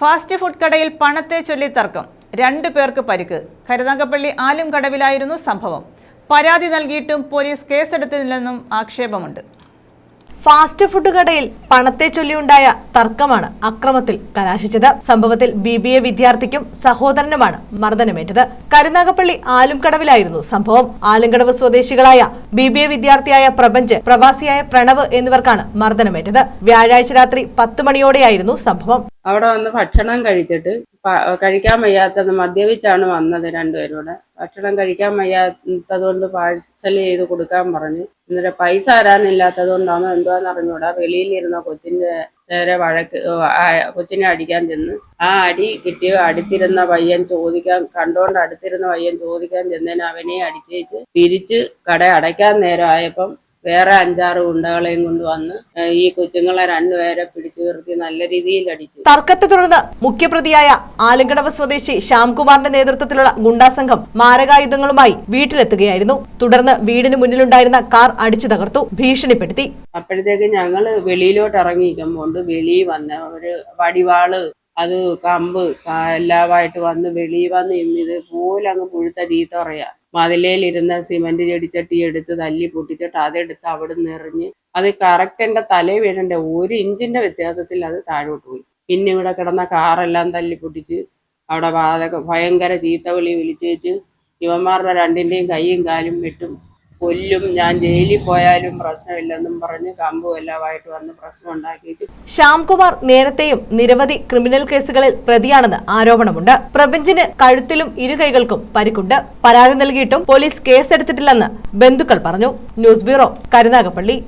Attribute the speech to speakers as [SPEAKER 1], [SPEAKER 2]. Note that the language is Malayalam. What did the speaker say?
[SPEAKER 1] ഫാസ്റ്റ് ഫുഡ് കടയിൽ പണത്തെ ചൊല്ലി തർക്കം. രണ്ടു പേർക്ക് പരിക്ക്. കരുനാഗപ്പള്ളി ആലും കടവിലായിരുന്നു സംഭവം. പരാതി നൽകിയിട്ടും പോലീസ് കേസെടുത്തില്ലെന്നും ആക്ഷേപമുണ്ട്.
[SPEAKER 2] ഫാസ്റ്റ് ഫുഡ് കടയിൽ പണത്തെ ചൊല്ലിയുണ്ടായ തർക്കമാണ് അക്രമത്തിൽ കലാശിച്ചത്. സംഭവത്തിൽ ബി ബി എ വിദ്യാർത്ഥിക്കും സഹോദരനുമാണ് മർദ്ദനമേറ്റത്. കരുനാഗപ്പള്ളി ആലുംകടവിലായിരുന്നു സംഭവം. ആലുംകടവ് സ്വദേശികളായ ബി ബി എ വിദ്യാർത്ഥിയായ പ്രപഞ്ച് പ്രവാസിയായ പ്രണവ് എന്നിവർക്കാണ് മർദ്ദനമേറ്റത്. വ്യാഴാഴ്ച രാത്രി പത്ത് മണിയോടെയായിരുന്നു സംഭവം.
[SPEAKER 3] അവിടെ വന്ന് ഭക്ഷണം കഴിച്ചിട്ട് കഴിക്കാൻ വയ്യാത്തത് മദ്യപിച്ചാണ് വന്നത് രണ്ടുപേരും ഭക്ഷണം കഴിക്കാൻ വയ്യാത്തത് കൊണ്ട് പാഴ്സൽ ചെയ്ത് കൊടുക്കാൻ പറഞ്ഞു. എന്നിട്ട് പൈസ തരാനില്ലാത്തത് കൊണ്ടാണ് എന്തുവാന്ന് അറിഞ്ഞൂടാ. വെളിയിലിരുന്ന കൊച്ചിന്റെ നേരെ വഴക്ക് കൊച്ചിനെ അടിക്കാൻ ചെന്ന്. ആ അടി കിട്ടിയ അടുത്തിരുന്ന പയ്യൻ ചോദിക്കാൻ കണ്ടോണ്ട് അടുത്തിരുന്ന പയ്യൻ ചോദിക്കാൻ ചെന്നതിന് അവനെ അടിച്ചേച്ച് തിരിച്ച് കട അടയ്ക്കാൻ നേരം ആയപ്പം വേറെ അഞ്ചാറ് ഗുണ്ടകളെയും കൊണ്ട് വന്ന് ഈ കൊച്ചുങ്ങളെ രണ്ടുപേരെ പിടിച്ചു നിർത്തി നല്ല രീതിയിൽ അടിച്ചു.
[SPEAKER 2] തർക്കത്തെ തുടർന്ന് മുഖ്യപ്രതിയായ ആലങ്കടവ് സ്വദേശി ശ്യാംകുമാറിന്റെ നേതൃത്വത്തിലുള്ള ഗുണ്ടാസംഘം മാരകായുധങ്ങളുമായി വീട്ടിലെത്തുകയായിരുന്നു. തുടർന്ന് വീടിന് മുന്നിലുണ്ടായിരുന്ന കാർ അടിച്ചു തകർത്തു ഭീഷണിപ്പെടുത്തി.
[SPEAKER 3] അപ്പോഴത്തേക്ക് ഞങ്ങൾ വെളിയിലോട്ട് ഇറങ്ങിയിരിക്കുമ്പോണ്ട് വെളിയിൽ വന്ന് ഒരു വടിവാൾ അത് കമ്പ് എല്ലാമായിട്ട് വന്ന് വെളിയിൽ വന്ന് ഇന്നിത് പോലെ അങ്ങ് പുഴുത്ത ചീത്ത സിമെന്റ് സിമന്റ് ചെടിച്ചട്ടി എടുത്ത് തല്ലി പൊട്ടിച്ചിട്ട് അതെടുത്ത് അവിടെ നിന്ന് എറിഞ്ഞ് അത് കറക്റ്റ് തലയിൽ വീഴേണ്ട ഒരു ഇഞ്ചിന്റെ വ്യത്യാസത്തിൽ അത് താഴോട്ട് പോയി. പിന്നെ ഇവിടെ കിടന്ന കാറെല്ലാം തല്ലി പൊട്ടിച്ച് അവിടെ ഭയങ്കര തീത്ത വിളി വിളിച്ചേച്ച് ഇവന്മാരുടെ രണ്ടിന്റെയും കൈയും കാലും വെട്ടും. കൊല്ലും ഞാൻ ജയിലിൽ പോയാലും പ്രശ്നമില്ലെന്നും പറഞ്ഞ് കമ്പുമെല്ലാമായിട്ട് വന്ന് പ്രശ്നം ഉണ്ടാക്കിയിട്ട്
[SPEAKER 2] ശ്യാംകുമാർ നേരത്തെയും നിരവധി ക്രിമിനൽ കേസുകളിൽ പ്രതിയാണെന്ന് ആരോപണമുണ്ട്. പ്രപഞ്ചിന് കഴുത്തിലും ഇരുകൈകൾക്കും പരിക്കുണ്ട്. പരാതി നൽകിയിട്ടും പോലീസ് കേസെടുത്തിട്ടില്ലെന്ന് ബന്ധുക്കൾ പറഞ്ഞു. News bureau Karunagappally.